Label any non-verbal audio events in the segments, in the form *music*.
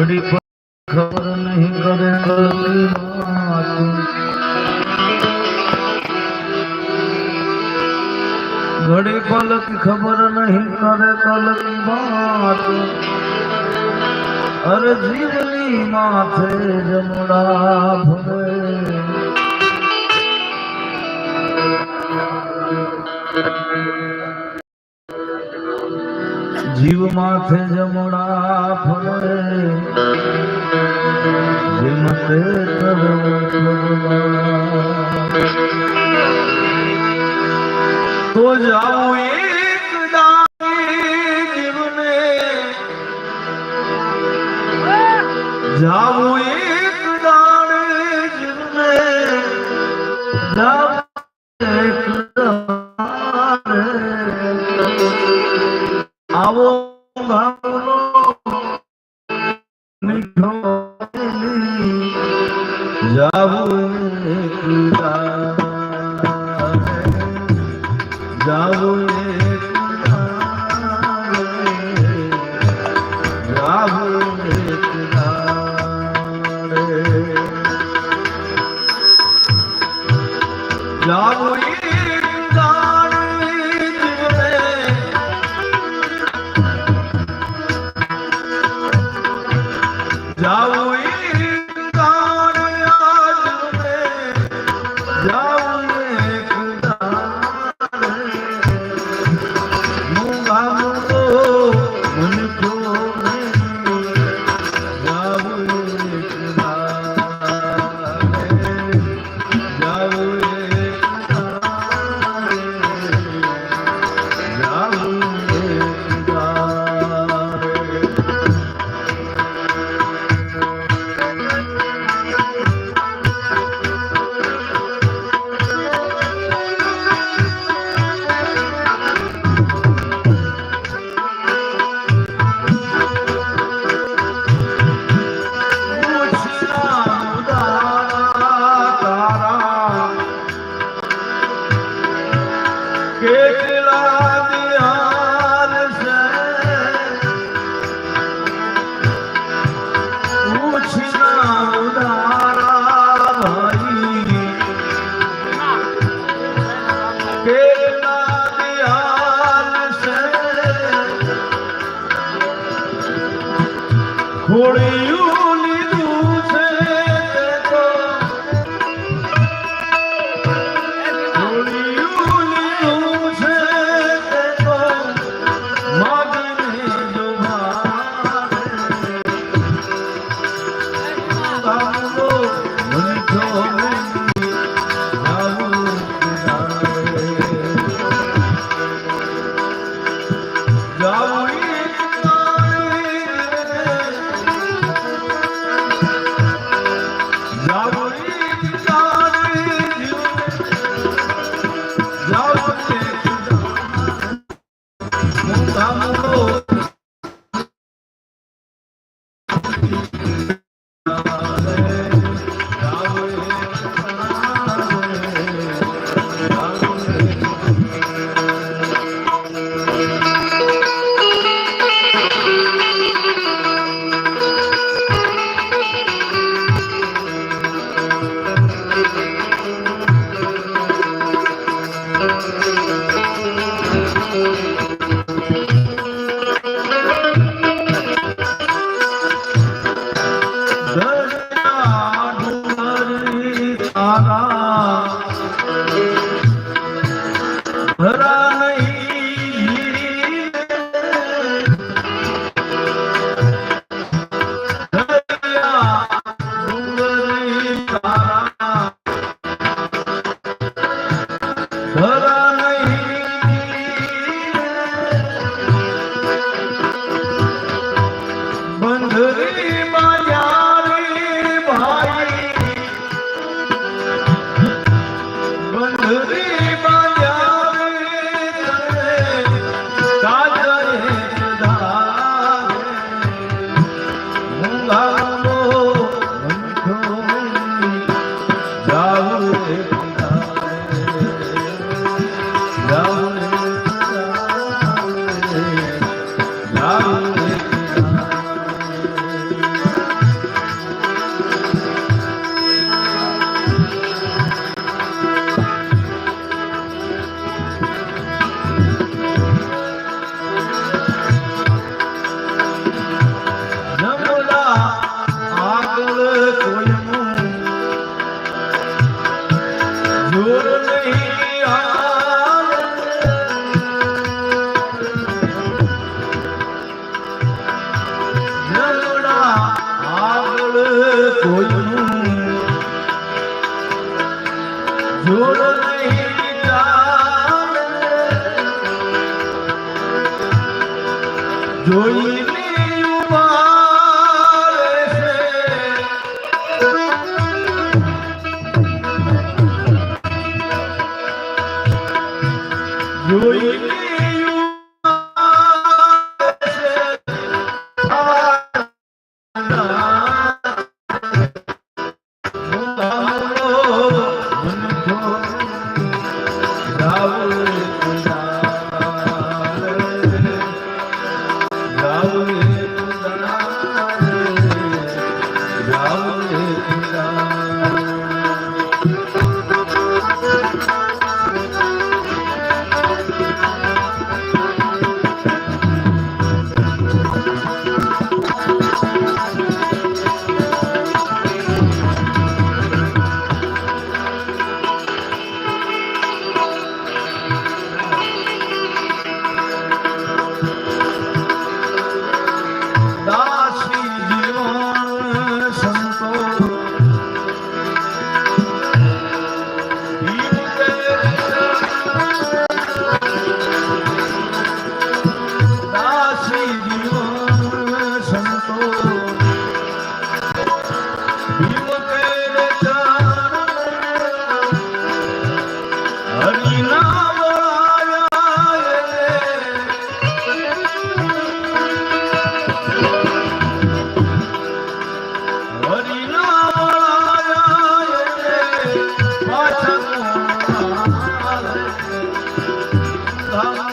ઘડી ખબર નહીં કરે ઘડી પલક ખબર નહીં કરે કલકી વાત અરે માથે જમડા ભરે જીવ માથે જમણા ફરે. જેમ તે તો જાઓ કોઈનું હવે *laughs*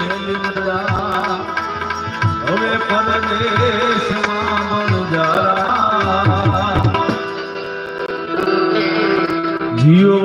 લીમડા, હવે પરદેશમાં વનજારા. જીઓ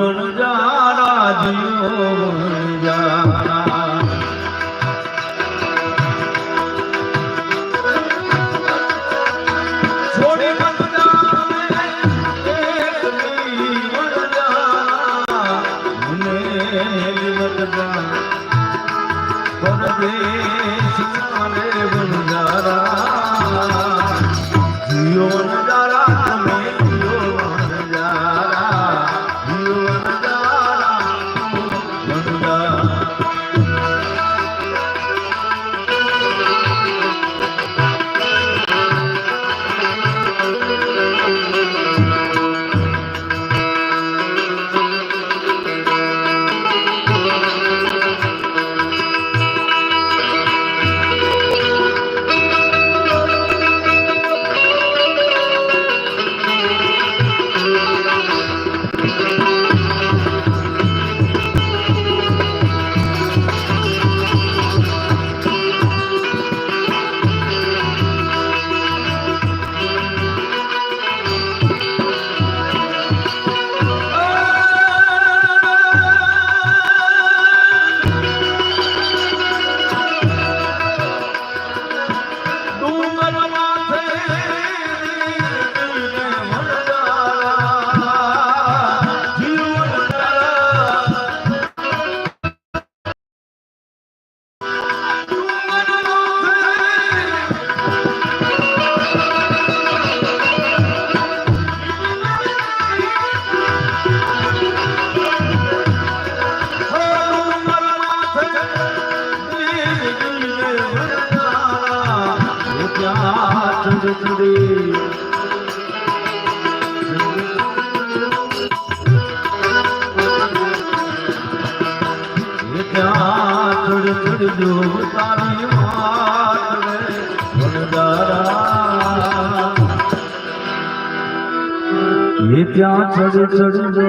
ત્યાં ચડ ચડ જો.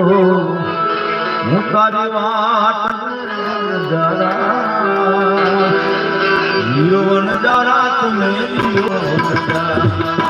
હું તારી વાટ વનદારા જીઓ વનદારા તમે જીવન વનદારા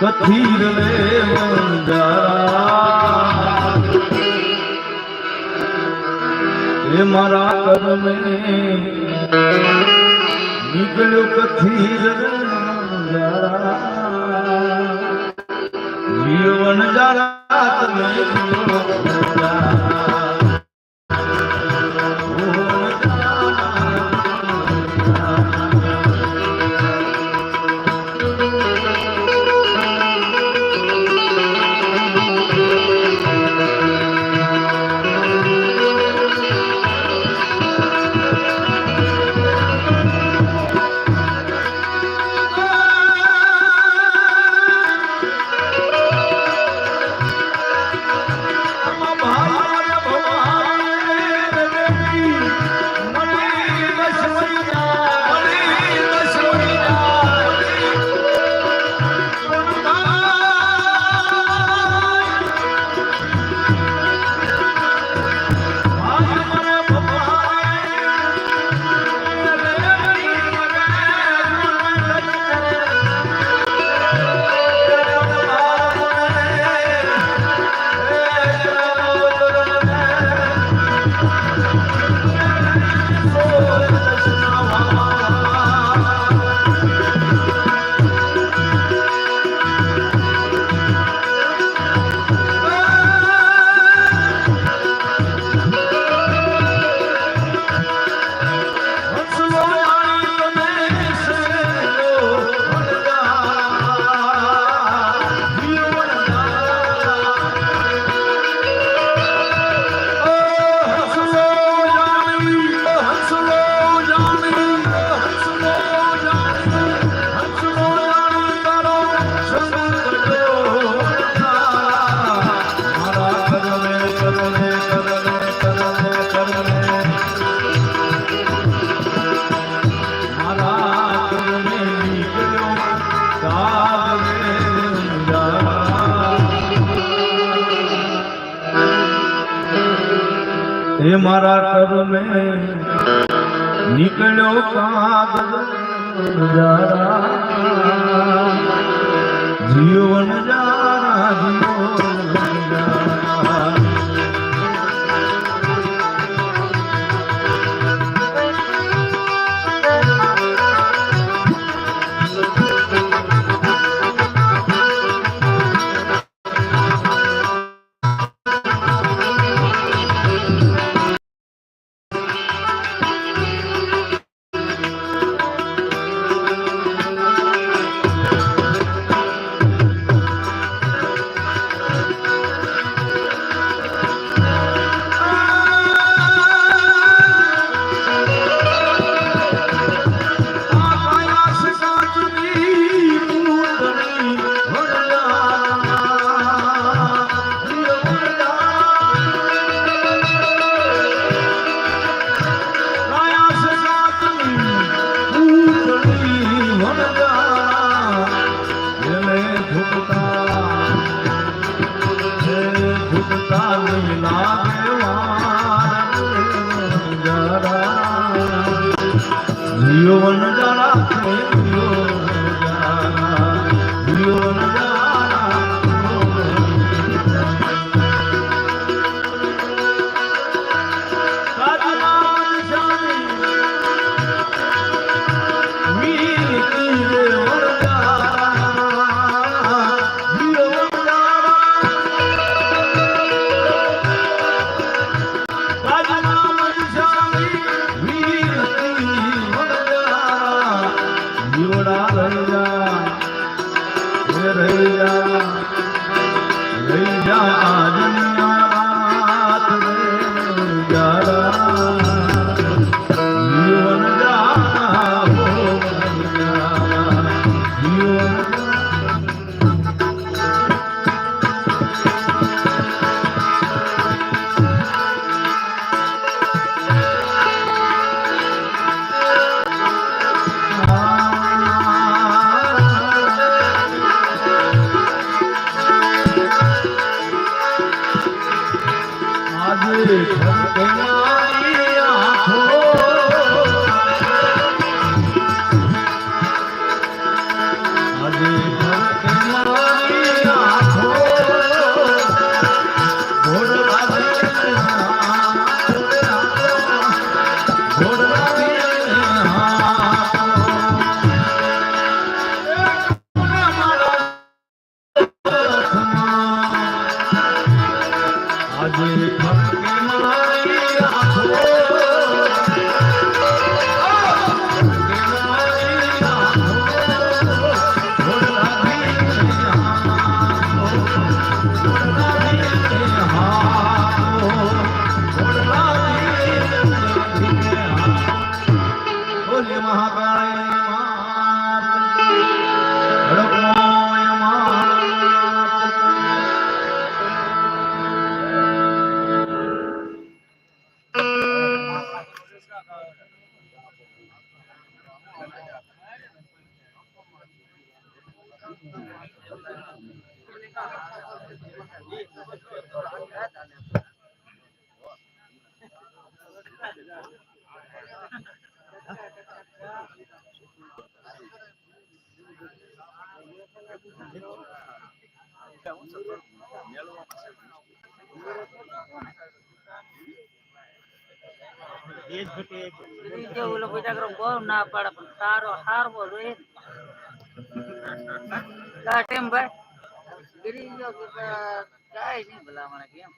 કથીર રે વંદારા એ મારા કરમે નીકળ્યો કથીર રે હે મારા કર્મે નીકળ્યો કાગળ જીવન જારા જીવન જીવન જાણા બીજો ઓલો બિચારો બહુ ના પાડે પણ સારો હારવો જોઈએ કા ટેમ ભાઈ ગીરી ગયો કે કા- કાંઈ નહીં મને કેમ